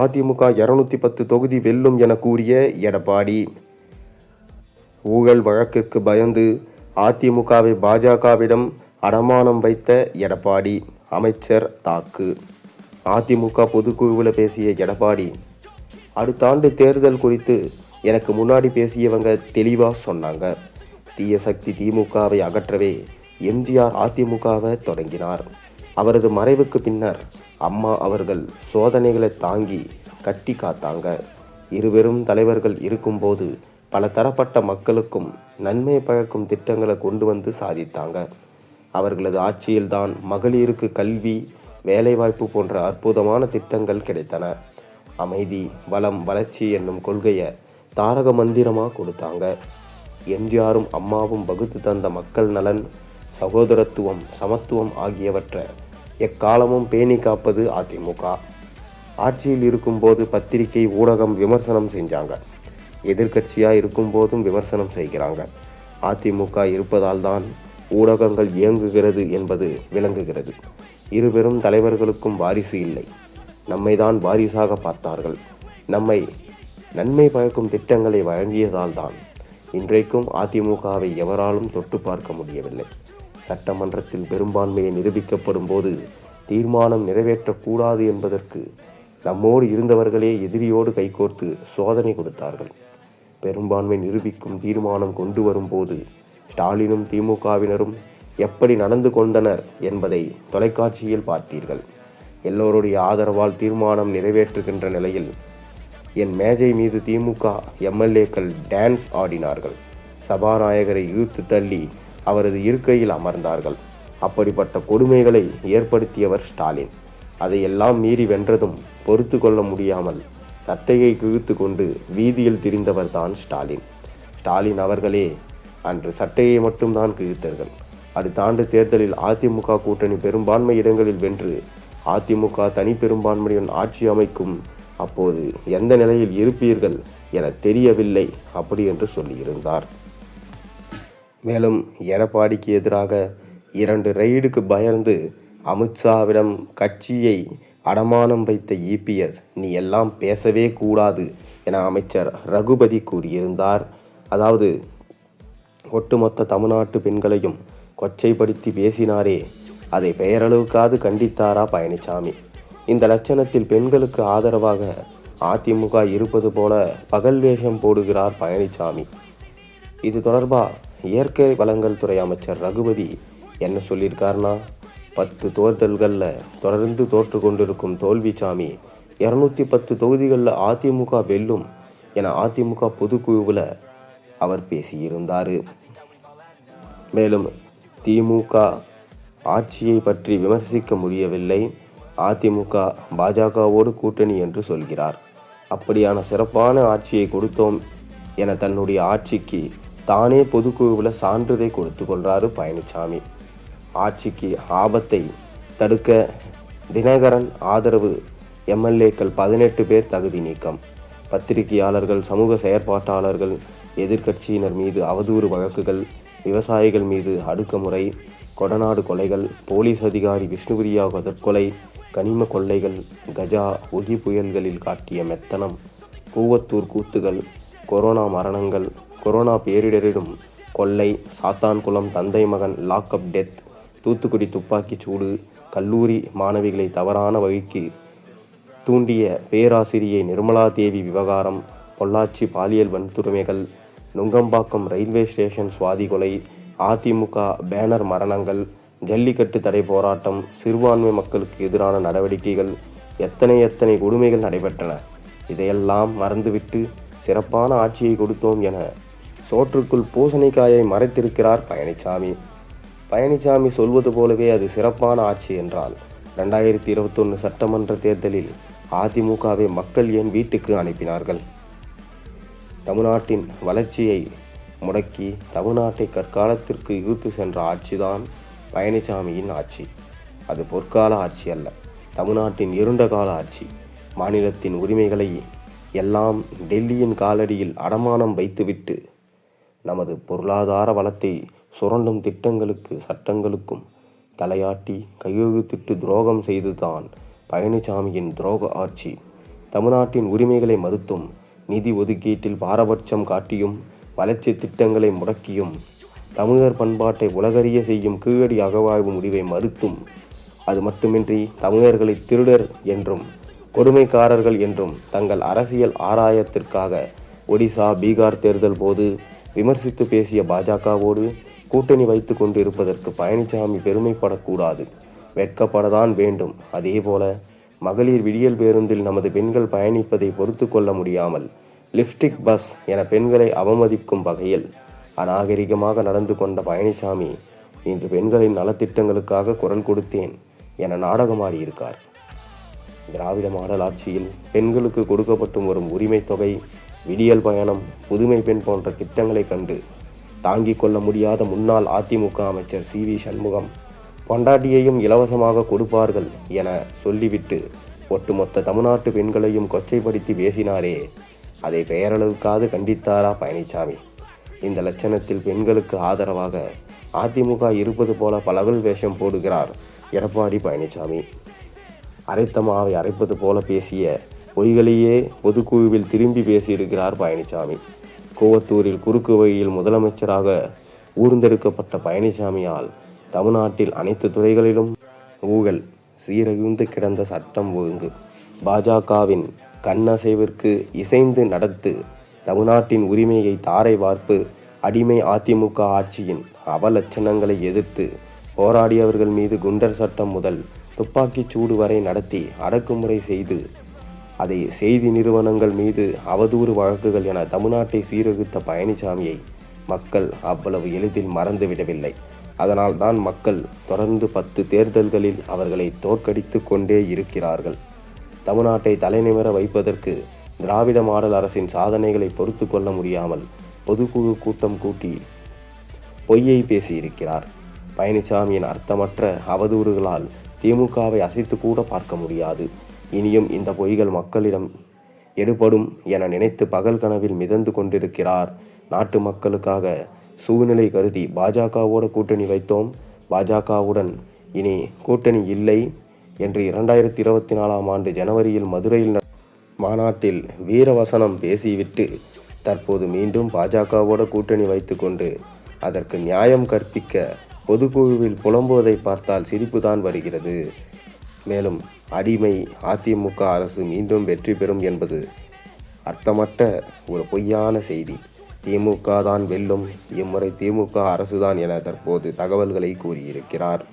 அதிமுக இருநூத்தி பத்து தொகுதி வெல்லும் என கூறிய எடப்பாடி. ஊழல் வழக்கிற்கு பயந்து அதிமுகவை பாஜகவிடம் அடமானம் வைத்த எடப்பாடி அமைச்சர் தாக்கு. அதிமுக பொதுக்குழுவில் பேசிய எடப்பாடி அடுத்த ஆண்டு தேர்தல் குறித்து எனக்கு முன்னாடி பேசியவங்க தெளிவாக சொன்னாங்க. தீய சக்தி திமுகவை அகற்றவே எம்ஜிஆர் அதிமுகவை தொடங்கினார். அவரது மறைவுக்கு பின்னர் அம்மா அவர்கள் சோதனைகளை தாங்கி கட்டி காத்தாங்க. இருவரும் தலைவர்கள் இருக்கும்போது பல தரப்பட்ட மக்களுக்கும் நன்மை பயக்கும் திட்டங்களை கொண்டு வந்து சாதித்தாங்க. அவர்களது ஆட்சியில்தான் மகளிருக்கு கல்வி வேலைவாய்ப்பு போன்ற அற்புதமான திட்டங்கள் கிடைத்தன. அமைதி வளம் வளர்ச்சி என்னும் கொள்கையை தாரக மந்திரமாக கொடுத்தாங்க. எம்ஜிஆரும் அம்மாவும் வகுத்து தந்த மக்கள் நலன் சகோதரத்துவம் சமத்துவம் ஆகியவற்றை எக்காலமும் பேணி காப்பது அதிமுக. ஆட்சியில் இருக்கும்போது பத்திரிகை ஊடகம் விமர்சனம் செஞ்சாங்க. எதிர்க்கட்சியாக இருக்கும்போதும் விமர்சனம் செய்கிறாங்க. அதிமுக இருப்பதால் தான் ஊடகங்கள் இயங்குகிறது என்பது விளங்குகிறது. இருபெரும் தலைவர்களுக்கும் வாரிசு இல்லை. நம்மை தான் வாரிசாக பார்த்தார்கள். நம்மை நன்மை பயக்கும் திட்டங்களை வழங்கியதால் தான் இன்றைக்கும் அதிமுகவை எவராலும் தொட்டு பார்க்க முடியவில்லை. சட்டமன்றத்தில் பெரும்பான்மையை நிரூபிக்கப்படும் போது தீர்மானம் நிறைவேற்றக்கூடாது என்பதற்கு நம்மோடு இருந்தவர்களே எதிரியோடு கைகோர்த்து சோதனை கொடுத்தார்கள். பெரும்பான்மை நிரூபிக்கும் தீர்மானம் கொண்டு வரும்போது ஸ்டாலினும் திமுகவினரும் எப்படி நடந்து கொண்டனர் என்பதை தொலைக்காட்சியில் பார்த்தீர்கள். எல்லோருடைய ஆதரவால் தீர்மானம் நிறைவேற்றுகின்ற நிலையில் என் மேஜை மீது திமுக எம்எல்ஏக்கள் டான்ஸ் ஆடினார்கள். சபாநாயகரை இழுத்து தள்ளி அவரது இருக்கையில் அமர்ந்தார்கள். அப்படிப்பட்ட கொடுமைகளை ஏற்படுத்தியவர் ஸ்டாலின். அதையெல்லாம் மீறி வென்றதும் பொறுத்து கொள்ள முடியாமல் சட்டையை கிழித்து கொண்டு வீதியில் திரிந்தவர் தான் ஸ்டாலின். ஸ்டாலின் அவர்களே அன்று சட்டையை மட்டும்தான் கிழித்தார்கள். அடுத்த ஆண்டு தேர்தலில் அதிமுக கூட்டணி பெரும்பான்மை இடங்களில் வென்று அதிமுக தனி பெரும்பான்மையுடன் ஆட்சி அமைக்கும் அப்போது எந்த நிலையில் இருப்பீர்கள் என தெரியவில்லை அப்படி என்று சொல்லியிருந்தார். மேலும் எடப்பாடிக்கு எதிராக இரண்டு ரெய்டுக்கு பயந்து அமித்ஷாவிடம் கட்சியை அடமானம் வைத்த இபிஎஸ் நீ எல்லாம் பேசவே கூடாது என அமைச்சர் ரகுபதி கூறியிருந்தார். அதாவது ஒட்டுமொத்த தமிழ்நாட்டு பெண்களையும் கொச்சைப்படுத்தி பேசினாரே அதை பெயரளவுக்காவது கண்டித்தாரா பழனிசாமி இந்த லட்சணத்தில் பெண்களுக்கு ஆதரவாக அதிமுக இருப்பது போல பகல் வேஷம் போடுகிறார் பழனிசாமி இது தொடர்பாக இயற்கை வளங்கள் துறை அமைச்சர் ரகுபதி என்ன சொல்லியிருக்காருன்னா பத்து தேர்தல்களில் தொடர்ந்து தோற்று கொண்டிருக்கும் தோல்விசாமி இரநூத்தி பத்து தொகுதிகளில் அதிமுக வெல்லும் என அதிமுக பொதுக்குழுவில் அவர் பேசியிருந்தார். மேலும் திமுக ஆட்சியை பற்றி விமர்சிக்க முடியவில்லை. அதிமுக பாஜகவோடு கூட்டணி என்று சொல்கிறார். அப்படியான சிறப்பான ஆட்சியை கொடுத்தோம் என தன்னுடைய ஆட்சிக்கு தானே பொதுக்குழுவில் சான்றிதழை கொடுத்து கொள்றாரு பழனிசாமி ஆட்சிக்கு ஆபத்தை தடுக்க தினகரன் ஆதரவு எம்எல்ஏக்கள் பதினெட்டு பேர் தகுதி நீக்கம். பத்திரிகையாளர்கள் சமூக செயற்பாட்டாளர்கள் எதிர்க்கட்சியினர் மீது அவதூறு வழக்குகள் விவசாயிகள் மீது அடுக்குமுறை கொடநாடு கொலைகள் போலீஸ் அதிகாரி விஷ்ணுபிரியா தற்கொலை கனிம கொள்ளைகள் கஜா ஒகி புயல்களில் காட்டிய மெத்தனம் கூவத்தூர் கூத்துகள் கொரோனா மரணங்கள் கொரோனா பேரிடரிடும் கொள்ளை சாத்தான்குளம் தந்தை மகன் லாக்அப் டெத் தூத்துக்குடி துப்பாக்கிச் சூடு கல்லூரி மாணவிகளை தவறான வழிக்கு தூண்டிய பேராசிரியை நிர்மலா தேவி விவகாரம் பொள்ளாச்சி பாலியல் வன்துரிமைகள் நுங்கம்பாக்கம் ரயில்வே ஸ்டேஷன் சுவாதி கொலை அதிமுக பேனர் மரணங்கள் ஜல்லிக்கட்டு தடை போராட்டம் சிறுபான்மை மக்களுக்கு எதிரான நடவடிக்கைகள் எத்தனை எத்தனை கொடுமைகள் நடைபெற்றன இதையெல்லாம் மறந்துவிட்டு சிறப்பான ஆட்சியை கொடுத்தோம் என சோற்றுக்குள் பூசணிக்காயை மறைத்திருக்கிறார் பழனிசாமி பழனிசாமி சொல்வது போலவே அது சிறப்பான ஆட்சி என்றால் ரெண்டாயிரத்தி இருபத்தொன்று சட்டமன்ற தேர்தலில் அதிமுகவை மக்கள் ஏன் வீட்டுக்கு அனுப்பினார்கள்? தமிழ்நாட்டின் வளர்ச்சியை முடக்கி தமிழ்நாட்டை கற்காலத்திற்கு இழுத்து சென்ற ஆட்சிதான் பழனிசாமியின் ஆட்சி. அது பொற்கால ஆட்சி அல்ல தமிழ்நாட்டின் இருண்ட கால ஆட்சி. மாநிலத்தின் உரிமைகளை எல்லாம் டெல்லியின் காலடியில் அடமானம் வைத்துவிட்டு நமது பொருளாதார வளத்தை சுரண்டும் திட்டங்களுக்கு சட்டங்களுக்கும் தலையாட்டி கையெழுத்திட்டு துரோகம் செய்துதான் பழனிசாமியின் துரோக ஆட்சி. தமிழ்நாட்டின் உரிமைகளை மறுத்தும் நிதி ஒதுக்கீட்டில் பாரபட்சம் காட்டியும் வளர்ச்சி திட்டங்களை முடக்கியும் தமிழர் பண்பாட்டை உலகறிய செய்யும் கீழடி அகவாய்வு முடிவை மறுத்தும் அது மட்டுமின்றி தமிழர்களை திருடர் என்றும் கொடுமைக்காரர்கள் என்றும் தங்கள் அரசியல் ஆராயத்திற்காக ஒடிசா பீகார் தேர்தல் போது விமர்சித்து பேசிய பாஜகவோடு கூட்டணி வைத்து கொண்டு இருப்பதற்கு பழனிசாமி பெருமைப்படக்கூடாது. வெட்கப்படத்தான் வேண்டும். அதேபோல மகளிர் விடியல் பேருந்தில் நமது பெண்கள் பயணிப்பதை பொறுத்து கொள்ள முடியாமல் லிப்ஸ்டிக் பஸ் என பெண்களை அவமதிக்கும் வகையில் அநாகரிகமாக நடந்து கொண்ட பழனிசாமி இன்று பெண்களின் நலத்திட்டங்களுக்காக குரல் கொடுத்தேன் என நாடகமாடியிருக்கார். திராவிட மாடல் ஆட்சியில் பெண்களுக்கு கொடுக்கப்பட்டு வரும் உரிமை தொகை விடியல் பயணம் புதுமை பெண் போன்ற திட்டங்களை கண்டு தாங்கிக் கொள்ள முடியாத முன்னாள் அதிமுக அமைச்சர் சி. வி. சண்முகம் பொண்டாட்டியையும் இலவசமாக கொடுப்பார்கள் என சொல்லிவிட்டு ஒட்டுமொத்த தமிழ்நாட்டு பெண்களையும் கொச்சைப்படுத்தி பேசினாரே. அதை பெயரளவுக்காது கண்டித்தாரா பழனிசாமி இந்த லட்சணத்தில் பெண்களுக்கு ஆதரவாக அதிமுக இருப்பது போல பலவல் வேஷம் போடுகிறார் எடப்பாடி பழனிசாமி அரைத்த மாவை அரைப்பது போல பேசிய பொய்களையே பொதுக்குழுவில் திரும்பி பேசியிருக்கிறார் பழனிசாமி கோவத்தூரில் குறுக்கு வழியில் முதலமைச்சராக ஊர்ந்தெடுக்கப்பட்ட பழனிசாமியால் தமிழ்நாட்டில் அனைத்து துறைகளிலும் ஊழல் சீரழிந்து கிடந்த சட்டம் ஒழுங்கு. பாஜகவின் கண்ணசைவிற்கு இசைந்து நடத்து தமிழ்நாட்டின் உரிமையை தாரை வார்ப்பு அடிமை அதிமுக ஆட்சியின் அவலட்சணங்களை எதிர்த்து போராடியவர்கள் மீது குண்டர் சட்டம் முதல் துப்பாக்கிச் சூடு வரை நடத்தி அடக்குமுறை செய்து அதை செய்தி நிறுவனங்கள் மீது அவதூறு வழக்குகள் என தமிழ்நாட்டை சீரழித்த பழனிசாமியை மக்கள் அவ்வளவு எளிதில் மறந்துவிடவில்லை. அதனால்தான் மக்கள் தொடர்ந்து பத்து தேர்தல்களில் அவர்களை தோற்கடித்து கொண்டே இருக்கிறார்கள். தமிழ்நாட்டை தலைநிமிர வைப்பதற்கு திராவிட மாடல் அரசின் சாதனைகளை பொறுத்து கொள்ள முடியாமல் பொதுக்குழு கூட்டம் கூட்டி பொய்யை பேசியிருக்கிறார். பழனிசாமியின் அர்த்தமற்ற அவதூறுகளால் திமுகவை அசைத்து கூட பார்க்க முடியாது. இனியும் இந்த பொய்கள் மக்களிடம் எடுபடும் என நினைத்து பகல் கனவில் மிதந்து கொண்டிருக்கிறார். நாட்டு மக்களுக்காக சூழ்நிலை கருதி பாஜகவோட கூட்டணி வைத்தோம். பாஜகவுடன் இனி கூட்டணி இல்லை என்று இரண்டாயிரத்தி இருபத்தி நாலாம் ஆண்டு ஜனவரியில் மதுரையில் மாநாட்டில் வீரவசனம் பேசிவிட்டு தற்போது மீண்டும் பாஜகவோட கூட்டணி வைத்துக்கொண்டு அதற்கு நியாயம் கற்பிக்க பொதுக்குழுவில் புலம்புவதை பார்த்தால் சிரிப்புதான் வருகிறது. மேலும் அடிமை அதிமுக அரசு மீண்டும் வெற்றி பெறும் என்பது அர்த்தமற்ற ஒரு பொய்யான செய்தி. திமுக தான் வெல்லும். இம்முறை திமுக அரசுதான் என தற்போது தகவல்களை கூறியிருக்கிறார்.